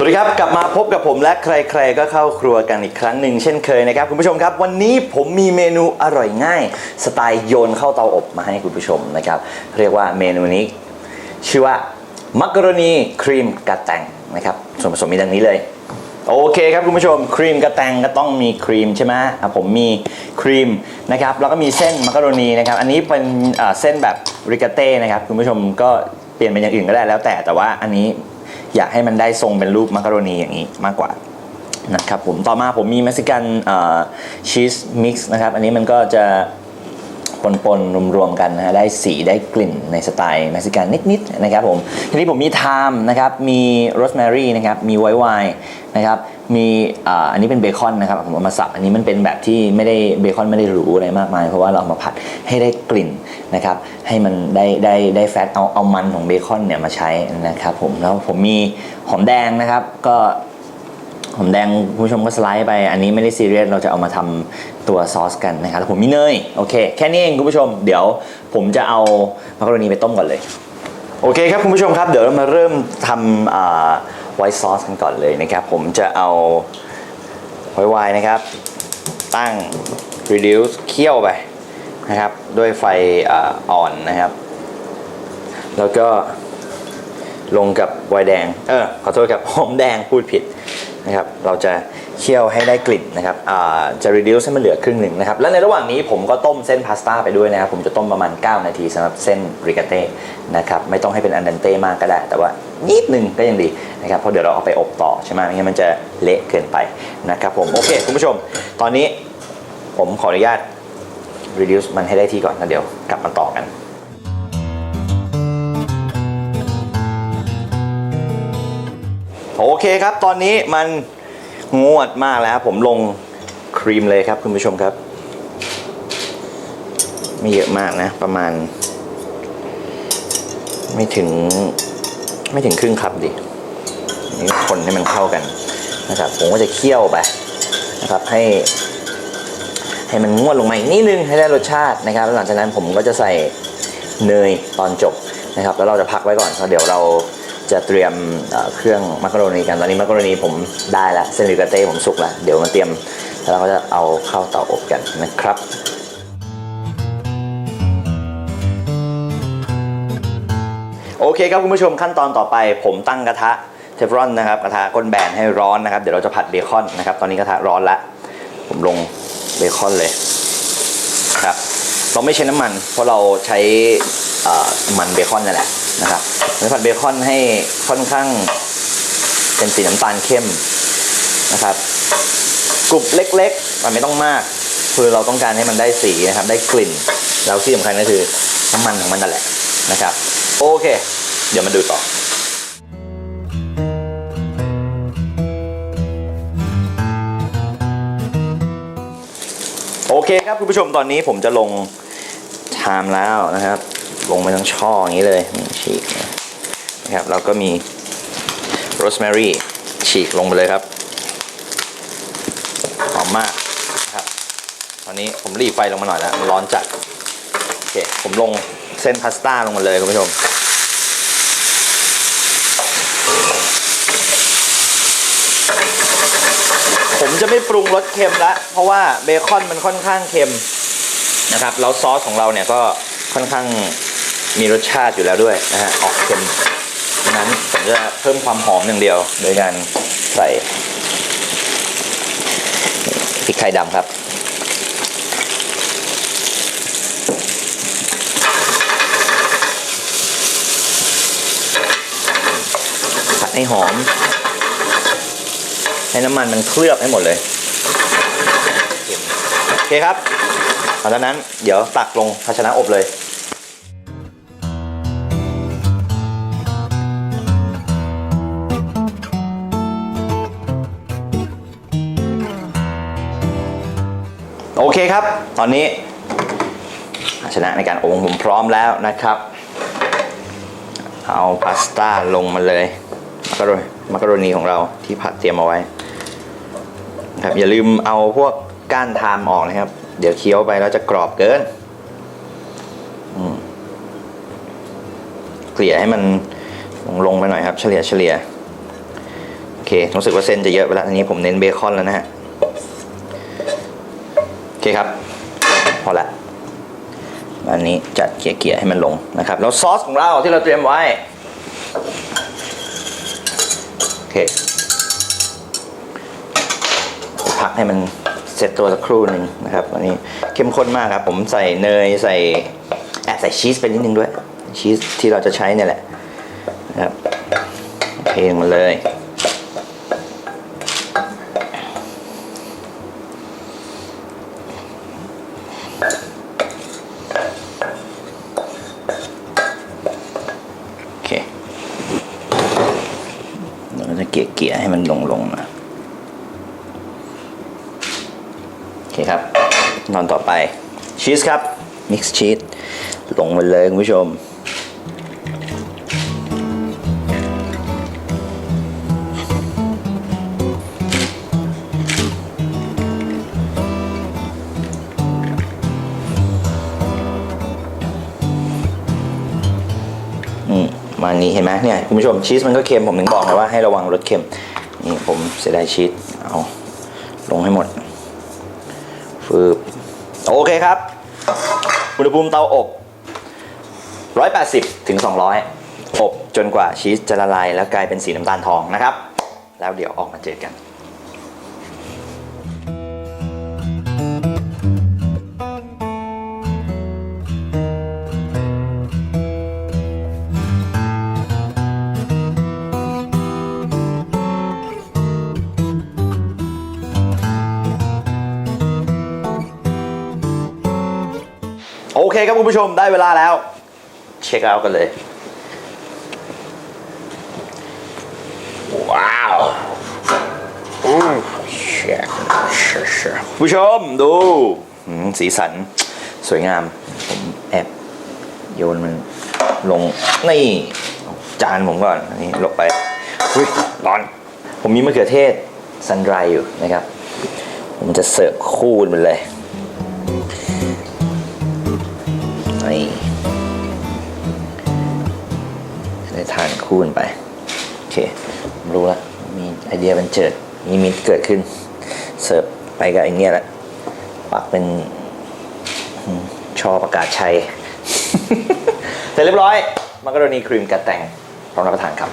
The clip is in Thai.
สวัสดีครับ กลับมาพบกับผมและใครๆก็เข้าครัวกันอีกครั้งหนึ่งเช่นเคยนะครับคุณผู้ชมครับ วันนี้ผมมีเมนูอร่อยง่าย สไตล์โยนเข้าเตาอบมาให้คุณผู้ชมนะครับ เรียกว่าเมนูนี้ ชื่อว่ามักกะโรนีครีมกระแตงนะครับส่วนผสมมีดังนี้เลย โอเคครับคุณผู้ชมครีมกระแตงก็ต้องมีครีมใช่ไหมผมมีครีมนะครับแล้วก็มีเส้นมักกะโรนีนะครับอันนี้เป็นเส้นแบบริกาเต้นะครับคุณผู้ชมก็เปลี่ยนเป็นอย่างอื่นก็ได้แล้วแต่แต่ว่าอันนี้ อยากให้มันได้ทรงเป็นรูปมักกะโรนีอย่างนี้มากกว่านะครับผมต่อมาผมมีเม็กซิกันชีสมิกซ์นะครับ อันนี้มันก็จะปนๆรวมๆกันนะฮะได้สีได้กลิ่นในสไตล์เม็กซิกันนิดๆนะครับผมทีนี้ผมมีไทม์นะครับมีโรสแมรี่นะครับมีไวไวน์นะครับ มีอันนี้เป็นเบคอนนะครับผมเอามาสับอันนี้มันเป็นแบบที่ไม่ได้เบคอนไม่ได้หรูอะไรมากมาย เพราะว่าเราเอามาผัดให้ได้กลิ่นนะครับ ให้มันได้ได้ได้แฟตเอาเอามันของเบคอนเนี่ยมาใช้นะครับผมแล้วผมมีหอมแดงนะครับก็หอมแดงคุณผู้ชมก็สไลด์ไป อันนี้ไม่ได้ซีเรียสเราจะเอามาทำตัวซอสกันนะครับแล้วผมมีเนยโอเค แค่นี้เองคุณผู้ชม เดี๋ยวผมจะเอามักกะโรนีไปต้มก่อนเลย โอเคครับคุณผู้ชมครับ เดี๋ยวเรามาเริ่มทำ ไวท์ซอสกันก่อนเลยนะครับ ผมจะเอาไวท์ไวน์นะครับ ตั้ง reduce เคี่ยวไปนะครับ ด้วยไฟอ่อ่อนนะครับ แล้วก็ลงกับไวน์แดง เออขอโทษครับหอมแดงพูดผิดนะครับ เราจะ เคี่ยวให้ได้กลิ่นนะครับจะ reduce ให้มันเหลือครึ่งหนึ่งนะครับ และในระหว่างนี้ผมก็ต้มเส้นพาสต้าไปด้วยนะครับ ผมจะต้มประมาณ 9 นาทีสำหรับเส้นริกาเต้นะครับ ไม่ต้องให้เป็นอันเดนเต้มากก็ได้ แต่ว่านิดนึงก็ยังดีนะครับ เพราะเดี๋ยวเราเอาไปอบต่อใช่ไหมไม่งั้นมันจะเละเกินไปนะครับผม โอเค คุณผู้ชม ตอนนี้ผมขออนุญาต reduce มันให้ได้ที่ก่อนแล้วเดี๋ยวกลับมาต่อกันโอเคครับ ตอนนี้มัน งวดมากแล้วผมลงครีมเลยครับคุณผู้ชมครับ ไม่เยอะมากนะ ประมาณ ไม่ถึงไม่ถึงครึ่งคัพดินี่คนให้มันเข้ากันนะครับ ผมก็จะเคี่ยวไปนะครับให้ ให้มันงวดลงมาอีกนิดนึงให้ได้รสชาตินะครับแล้วหลังจากนั้นผมก็จะใส่เนยตอนจบนะครับ แล้วเราจะพักไว้ก่อนเพราะเดี๋ยวเรา จะเตรียมเครื่องมักกะโรนีกันตอนนี้มักกะโรนีผมได้แล้วเส้นริกาเต้ผมสุกแล้วเดี๋ยวมาเตรียมแล้วเราก็จะเอาเข้าเตาอบกันนะครับโอเคครับคุณผู้ชมขั้นตอนต่อไป ผมตั้งกระทะเทฟรอนนะครับกระทะก้นแบนให้ร้อนนะครับเดี๋ยวเราจะผัดเบคอนนะครับตอนนี้กระทะร้อนแล้วผมลงเบคอนเลยครับเราไม่ใช้น้ำมัน เพราะเราใช้มันเบคอนนั่นแหละ นะครับเราผัดเบคอนให้ค่อนข้างเป็นสีน้ำตาลเข้มนะครับกรุบเล็กๆ มันไม่ต้องมาก คือเราต้องการให้มันได้สีนะครับ ได้กลิ่น แล้วที่สำคัญก็คือน้ำมันของมันนั่นแหละนะครับ โอเค เดี๋ยวมาดูต่อโอเคครับคุณผู้ชมตอนนี้ผมจะลงชามแล้วนะครับ ลงไปทั้งช่ออย่างนี้เลยฉีกนะครับแล้วก็มีโรสแมรี่ฉีกลงไปเลยครับหอมมากนะครับตอนนี้ผมรีบไฟลงมาหน่อยแล้วมันร้อนจัดโอเคผมลงเส้นพาสต้าลงมาเลยคุณผู้ชมผมจะไม่ปรุงรสเค็มละเพราะว่าเบคอนมันค่อนข้างเค็มนะครับแล้วซอสของเราเนี่ยก็ค่อนข้าง มีรสชาติอยู่แล้วด้วยนะฮะออกเค็มดังนั้นผมจะเพิ่มความหอมอย่างเดียว โดยการใส่พริกไทยดำครับผัดให้หอม ให้น้ำมันมันเคลือบให้หมดเลย โอเคครับหลังจากนั้นเดี๋ยวตักลงภาชนะอบเลย โอเคครับ ตอนนี้ภาชนะในการอบของผมพร้อมแล้วนะครับ เอาพาสต้าลงมาเลยมักกะโรนมักกะโรนีของเราที่ผัดเตรียมเอาไว้ครับอย่าลืมเอาพวกก้านทามออกนะครับ เดี๋ยวเคี้ยวไปแล้วจะกรอบเกินเกลี่ยให้มันลงลงไปหน่อยครับ เฉลี่ยเฉลี่ยโอเครู้สึกว่าเส้นจะเยอะไปแล้วอันนี้ผมเน้นเบคอนแล้วนะฮะ อเคครับ พอละอันนี้จัดเกี่ยๆให้มันลงนะครับ แล้วซอสของเราที่เราเตรียมไว้ โอเค พักให้มันเสร็จตัวสักครู่หนึ่งนะครับ อันนี้เข้มข้นมากครับ ผมใส่เนยใส่แอบใส่ชีสไปนิดนึงด้วย ชีสที่เราจะใช้เนี่ยแหละนะครับเทลงมาเลย โอเค เรา ก็จะเกลี่ยๆให้มันลงลงๆมาโอเคครับตอนต่อไปชีสครับมิกซ์ชีสลงมาเลยคุณผู้ชม นี้เห็นไหมเนี่ยคุณผู้ชมชีสมันก็เค็มผมถึงบอกไงว่าให้ระวังรสเค็มนี่ผมเสียดายชีสเอาลงให้หมดฟืบโอเคครับอุณหภูมิเตาอบ 180ถึง200 อบจนกว่าชีสจะละลายแล้วกลายเป็นสีน้ำตาลทองนะครับ แล้วเดี๋ยวออกมาเจอกัน โอเคครับคุณผู้ชมได้เวลาแล้ว เช็คเอาท์กันเลย ว้าวอืมเช็คคเช็คผู้ชมดูอืมสีสันสวยงาม ผมแอบโยนมันลงนี่จานผมก่อนอันนี้ลงไปอุ้ยร้อน ผมมีมะเขือเทศซันไรอยู่นะครับ ผมจะเสิร์ฟคู่มันเลย นี่ได้ทานคู่กันไป โอเค รู้แล้วมีไอเดียบันเจิดมีมิตเกิดขึ้น เสิร์ฟไปกับไอเนี้ยแหละปักเป็นชอประกาศชัย เสร็จเรียบร้อย มักกะโรนีครีมกระแตงพร้อมรับประทานครับ